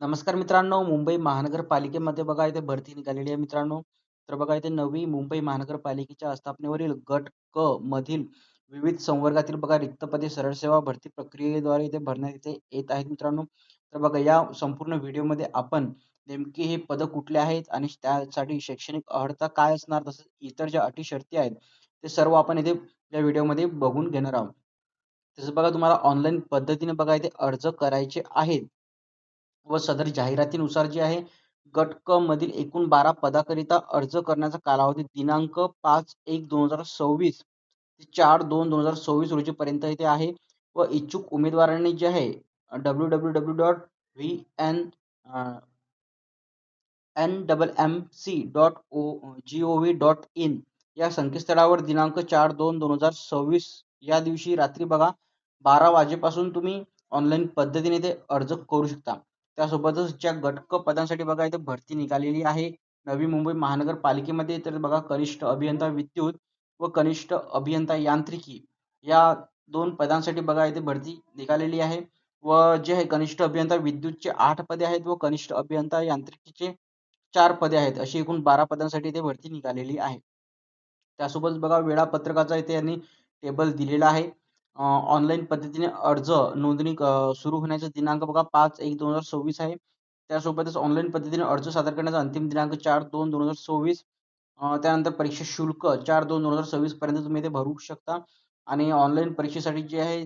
नमस्कार मित्रांनो मुंबई महानगरपालिकेमध्ये बघा इथे भरती निघालेली आहे मित्रांनो. तर बघा इथे नवी मुंबई महानगरपालिकेच्या आस्थापनेवरील गट क मधील विविध संवर्गातील बघा रिक्त पदे सरळ सेवा भरती प्रक्रियेद्वारे इथे भरण्यात इथे येत आहेत मित्रांनो. तर बघा या संपूर्ण व्हिडिओमध्ये आपण नेमकी हे पद कुठले आहेत आणि त्यासाठी शैक्षणिक अर्हता काय असणार तसंच इतर ज्या अटी शर्ती आहेत ते सर्व आपण इथे या व्हिडिओमध्ये बघून घेणार आहोत. तसं बघा तुम्हाला ऑनलाईन पद्धतीने बघा इथे अर्ज करायचे आहेत. व सदर जाहिरातीनुसार जे आहे गट क मधील एकूण बारा पदाकरिता अर्ज करण्याचा कालावधी दिनांक पाच एक दोन हजार सव्वीस ते चार दोन दोन हजार सव्वीस रोजीपर्यंत इथे आहे. व इच्छुक उमेदवारांनी जे आहे W W W dot V N N double M C dot O G O V dot in या संकेतस्थळावर दिनांक चार दोन दोन हजार सव्वीस या दिवशी रात्री बघा बारा वाजेपासून तुम्ही ऑनलाईन पद्धतीने ते अर्ज करू शकता. त्यासोबतच ज्या गटक पदांसाठी बघा इथे भरती निघालेली आहे. नवी मुंबई महानगरपालिकेमध्ये तर बघा कनिष्ठ अभियंता विद्युत व कनिष्ठ अभियंता यांत्रिकी या दोन पदांसाठी बघा इथे भरती निघालेली आहे. व जे आहे कनिष्ठ अभियंता विद्युतचे आठ पदे आहेत व कनिष्ठ अभियंता यांत्रिकीचे चार पदे आहेत. अशी एकूण बारा पदांसाठी इथे भरती निघालेली आहे. त्यासोबत बघा वेळापत्रकाचा इथे यांनी टेबल दिलेला आहे. ऑनलाईन पद्धतीने अर्ज नोंदणी सुरू होण्याचा दिनांक बघा पाच एक दोन हजार सव्वीस आहे. त्यासोबतच ऑनलाईन पद्धतीने अर्ज सादर करण्याचा अंतिम दिनांक चार दोन दोन हजार सव्वीस. त्यानंतर परीक्षा शुल्क चार दोन दोन हजार सव्वीस पर्यंत तुम्ही ते भरू शकता. आणि ऑनलाईन परीक्षेसाठी जे आहे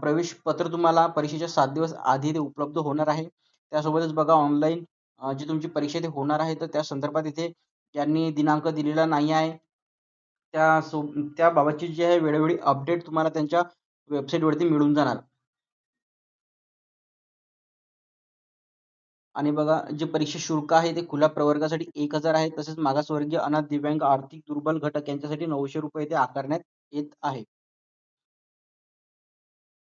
प्रवेश पत्र तुम्हाला परीक्षेच्या सात दिवस आधी ते उपलब्ध होणार आहे. त्यासोबतच बघा ऑनलाईन जी तुमची परीक्षा ते होणार आहे तर त्या संदर्भात इथे यांनी दिनांक दिलेला नाही आहे त्या सो त्याबाबतची जी आहे वेळोवेळी अपडेट तुम्हाला त्यांच्या वेबसाईटवरती मिळून जाणार. आणि बघा जे परीक्षा शुल्क आहे ते खुल्या प्रवर्गासाठी एक हजार आहे तसेच मागासवर्गीय अनाथ दिव्यांग आर्थिक दुर्बल घटक यांच्यासाठी नऊशे रुपये ते आकारण्यात येत आहे.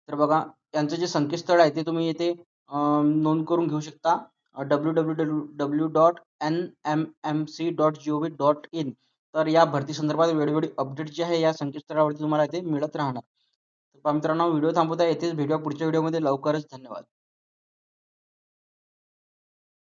तर बघा यांचं जे संकेतस्थळ आहे ते तुम्ही येथे नोंद करून घेऊ शकता. W W W W dot N M M C dot G O V dot in तर या भरती संदर्भात वेळोवेळी अपडेट जे आहे या संकेतस्थळावरती तुम्हाला इथे मिळत राहणार. तर मित्रांनो व्हिडिओ थांबवता येथेच भेटूया पुढच्या व्हिडिओमध्ये. लवकरच धन्यवाद.